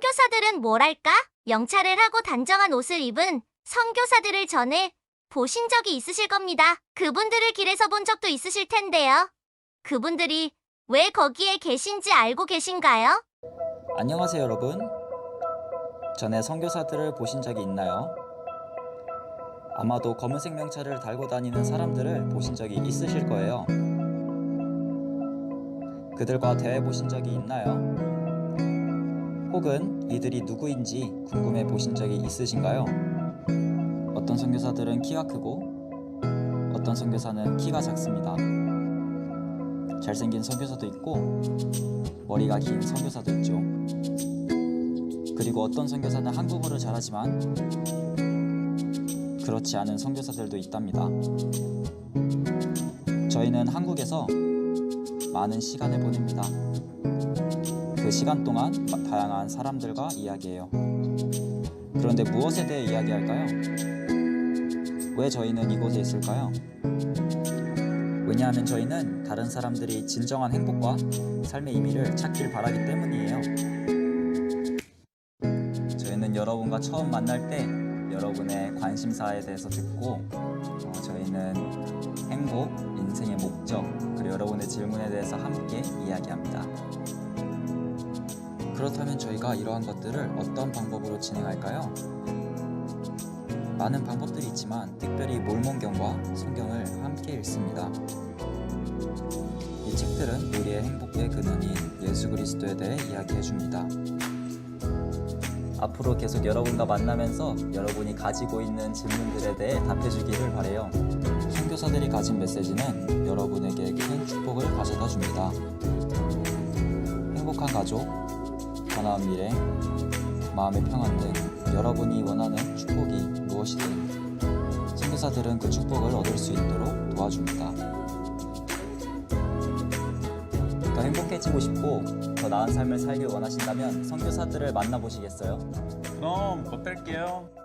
선교사들은 뭐랄까? 영차를 하고 단정한 옷을 입은 선교사들을 전에 보신 적이 있으실 겁니다. 그분들을 길에서 본 적도 있으실 텐데요. 그분들이 왜 거기에 계신지 알고 계신가요? 안녕하세요 여러분 전에 선교사들을 보신 적이 있나요? 아마도 검은색 명찰을 달고 다니는 사람들을 보신 적이 있으실 거예요 그들과 대해 보신 적이 있나요? 혹은 이들이 누구인지 궁금해 보신 적이 있으신가요? 어떤 선교사들은 키가 크고 어떤 선교사는 키가 작습니다 잘생긴 선교사도 있고 머리가 긴 선교사도 있죠. 그리고 어떤 선교사는 한국어를 잘하지만 그렇지 않은 선교사들도 있답니다. 저희는 한국에서 많은 시간을 보냅니다. 그 시간 동안 마- 다양한 사람들과 이야기해요. 그런데 무엇에 대해 이야기할까요? 왜 저희는 이곳에 있을까요? 왜냐하면 저희는 다른 사람들이 진정한 행복과 삶의 의미를 찾길 바라기 때문이에요. 저희는 여러분과 처음 만날 때 여러분의 관심사에 대해서 듣고 어, 저희는 행복, 인생의 목적, 그리고 여러분의 질문에 대해서 함께 이야기합니다. 그렇다면 저희가 이러한 것들을 어떤 방법으로 진행할까요? 많은 방법들이 있지만 특별히 몰몬경과 성경을 함께 읽습니다. 이 책들은 우리의 행복의 근원인 예수 그리스도에 대해 이야기해 줍니다. 앞으로 계속 여러분과 만나면서 여러분이 가지고 있는 질문들에 대해 답해 주기를 바래요. 선교사들이 가진 메시지는 여러분에게 큰 축복을 가져다 줍니다. 행복한 가족, 번화한 미래, 마음의 평안 등 여러분이 원하는 축복이 무엇이든 선교사들은 그 축복을 얻을 수 있도록 도와줍니다. 더 행복해지고 싶고 더 나은 삶을 살길 원하신다면 선교사들을 만나보시겠어요? 그럼 곧 뵐게요.